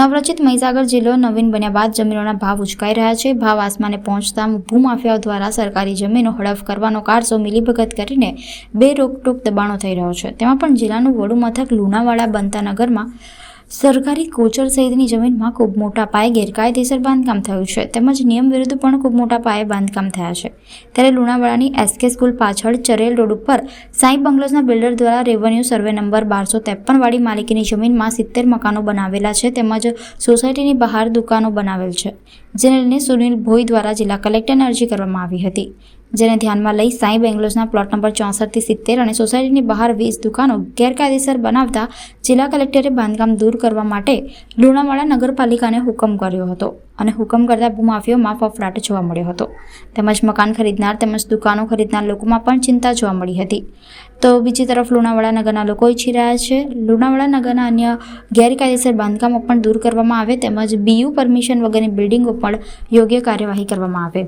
નવરચિત મહીસાગર જિલ્લો નવીન બન્યા બાદ જમીનોના ભાવ ઉચકાઈ રહ્યા છે. ભાવ આસમાને પહોંચતા ભૂમાફિયાઓ દ્વારા સરકારી જમીનો હડફ કરવાનો કારસો મિલીભગત કરીને બે રોકટોક દબાણો થઈ રહ્યો છે. તેમાં પણ જિલ્લાનું વડુ મથક લુણાવાડા બનતા નગરમાં સરકારી કોચર સહિતની જમીનમાં ખૂબ મોટા પાયે ગેરકાયદેસર બાંધકામ થયું છે. તેમજ નિયમ વિરુદ્ધ પણ ખૂબ મોટા પાયે બાંધકામ થયા છે. ત્યારે લુણાવાડાની એસકે સ્કૂલ પાછળ ચરેલ રોડ ઉપર સાઈ બંગલોઝના બિલ્ડર દ્વારા રેવન્યુ સર્વે નંબર બારસો ત્રેપનવાળી માલિકીની જમીનમાં સિત્તેર મકાનો બનાવેલા છે. તેમજ સોસાયટીની બહાર દુકાનો બનાવેલ છે. જેને લઈને સુનિલ ભોઈ દ્વારા જિલ્લા કલેક્ટરને અરજી કરવામાં આવી હતી. જેને ધ્યાનમાં લઈ સાઈ બેંગ્લોઝના પ્લોટ નંબર ચોસઠથી સિત્તેર અને સોસાયટીની બહાર વીસ દુકાનો ગેરકાયદેસર બનાવતા જિલ્લા કલેક્ટરે બાંધકામ દૂર કરવા માટે લુણાવાડા નગરપાલિકાને હુકમ કર્યો હતો અને હુકમ કરતા ભૂમાફિયોમાં ફફડાટ જોવા મળ્યો હતો. તેમજ મકાન ખરીદનાર તેમજ દુકાનો ખરીદનાર લોકોમાં પણ ચિંતા જોવા મળી હતી. તો બીજી તરફ લુણાવાડા નગરના લોકો ઈચ્છી રહ્યા છે. લુણાવાડા નગરના અન્ય ગેરકાયદેસર બાંધકામો પણ દૂર કરવામાં આવે તેમજ બીયુ પરમિશન વગરની બિલ્ડિંગો પણ યોગ્ય કાર્યવાહી કરવામાં આવે.